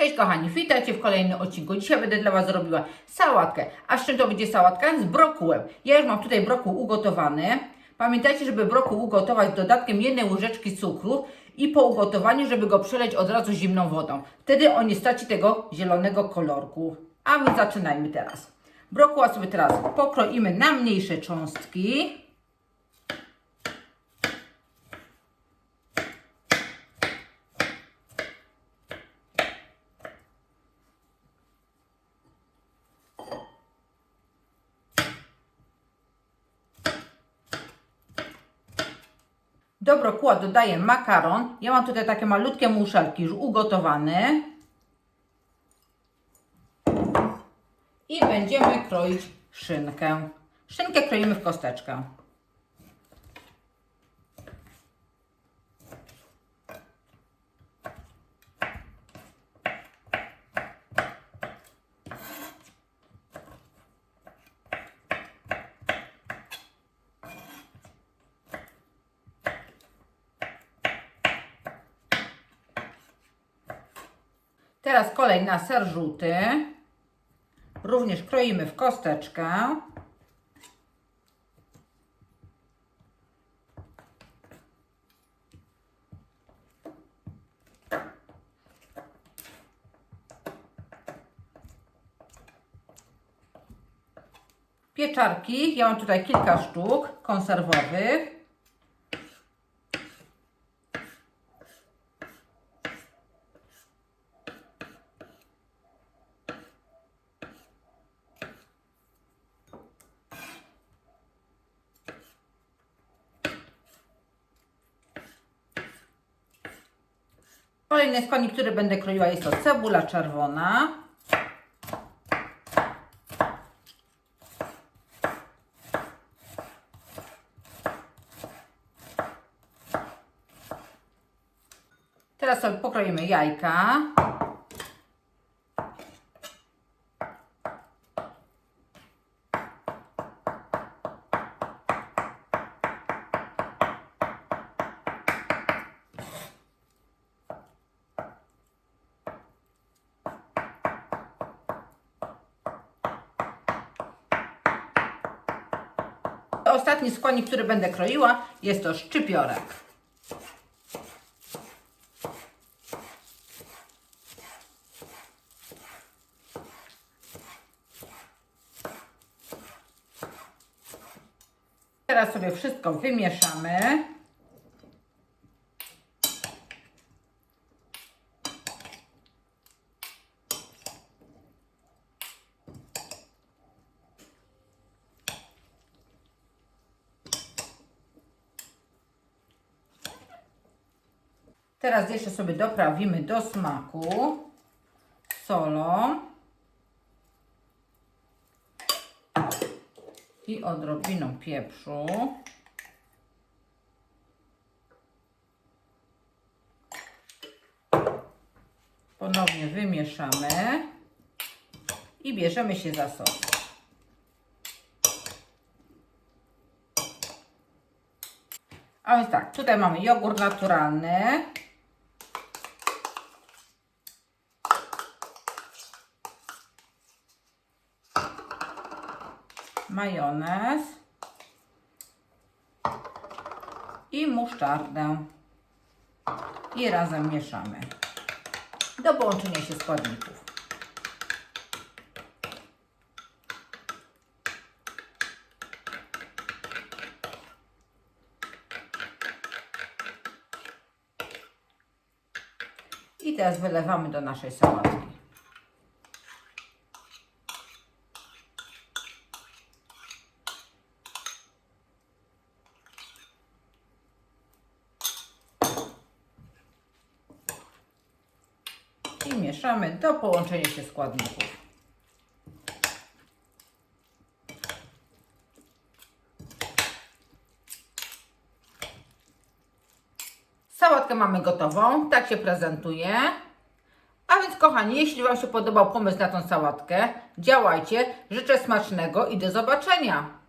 Cześć kochani, witajcie w kolejnym odcinku. Dzisiaj będę dla Was robiła sałatkę. A z czym to będzie sałatka? Z brokułem. Ja już mam tutaj brokuł ugotowany. Pamiętajcie, żeby brokuł ugotować dodatkiem jednej łyżeczki cukru i po ugotowaniu, żeby go przeleć od razu zimną wodą. Wtedy on nie straci tego zielonego kolorku. A my zaczynajmy teraz. Brokuła sobie teraz pokroimy na mniejsze cząstki. Do brokuła dodaję makaron. Ja mam tutaj takie malutkie muszelki już ugotowane. I będziemy kroić szynkę. Szynkę kroimy w kosteczkę. Teraz kolej na ser. Również kroimy w kosteczkę. Pieczarki, ja mam tutaj kilka sztuk konserwowych. Kolejny składnik, który będę kroiła jest to cebula czerwona. Teraz sobie pokroimy jajka. Ostatni składnik, który będę kroiła, jest to szczypiorek. Teraz sobie wszystko wymieszamy. Teraz jeszcze sobie doprawimy do smaku solą i odrobiną pieprzu. Ponownie wymieszamy i bierzemy się za sos. A więc tak, tutaj mamy jogurt naturalny. Majonez. I musztardę. I razem mieszamy. Do połączenia się składników. I teraz wylewamy do naszej sałatki. I mieszamy do połączenia się składników. Sałatkę mamy gotową, tak się prezentuje. A więc kochani, jeśli Wam się podobał pomysł na tą sałatkę, działajcie. Życzę smacznego i do zobaczenia.